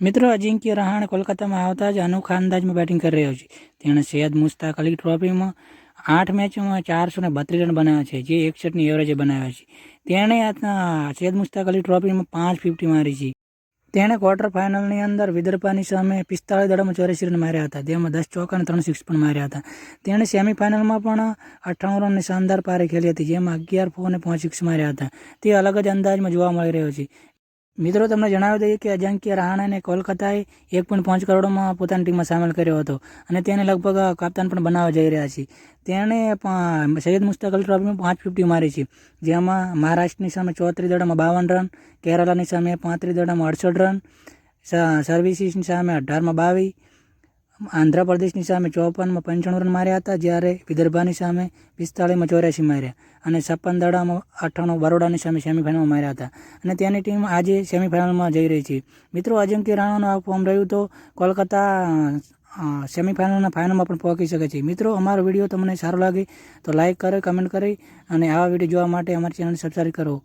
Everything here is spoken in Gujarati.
મિત્રો, અજિંક્ય રહાણે કોલકાતામાં આવતા જ અનોખા અંદાજમાં બેટિંગ કરી રહ્યો છે. તેણે સૈયદ મુસ્તાક અલી ટ્રોફીમાં આઠ મેચોમાં ચારસો ને બત્રીસ રન બનાવ્યા છે, જે એકસઠની એવરેજે બનાવ્યા છે. તેણે સૈયદ મુસ્તાક અલી ટ્રોફીમાં પાંચ ફિફ્ટી મારી છે. તેણે ક્વાર્ટર ફાઇનલની અંદર વિદર્ભાની સામે પિસ્તાળીસ દડામાં ચોર્યાસી રન માર્યા હતા તેમાં દસ ચોકા અને ત્રણ સિક્સ પણ માર્યા હતા. તેણે સેમિફાઇનલમાં પણ અઠ્ઠાણું રનની શાનદાર પારે ખેલી હતી, જેમાં અગિયાર ફોર અને પાંચ સિક્સ માર્યા હતા. તે અલગ જ અંદાજમાં જોવા મળી રહ્યો છે. મિત્રો, તમને જણાવી દઈએ કે અજંક્ય રહાણાને કોલકાતાએ એક પોઈન્ટ પાંચ કરોડમાં પોતાની ટીમમાં સામેલ કર્યો હતો અને તેને લગભગ કાપ્તાન પણ બનાવવા જઈ રહ્યા છે. તેણે સૈયદ મુશ્તાક અલ ટ્રોફીમાં પાંચ ફિફ્ટી મારી છે. જેમાં મહારાષ્ટ્રની સામે ચોત્રીસ દડામાં બાવન રન કેરલાની સામે પાંત્રીસ દડામાં અડસઠ રન સર્વિસીસની સામે અઢારમાં બાવીસ આંધ્રપ્રદેશની સામે ચોપનમાં પંચાણું રન માર્યા હતા, જ્યારે વિદર્ભાની સામે પિસ્તાળીસમાં ચોર્યાસી માર્યા અને છપ્પન દડામાં અઠ્ઠાણું બરોડાની સામે સેમિફાઇનલમાં માર્યા હતા. અને તેની ટીમ આજે સેમિફાઇનલમાં જઈ રહી છે. મિત્રો અજંક્ય રાણાનું આ ફોર્મ રહ્યું તો કોલકાતા સેમિફાઇનલના ફાઇનલમાં પણ પહોંચી શકે છે. મિત્રો, અમારો વીડિયો તમને સારો લાગે તો લાઇક કરે, કમેન્ટ કરી અને આવા વીડિયો જોવા માટે અમારી ચેનલ સબસ્ક્રાઈબ કરો.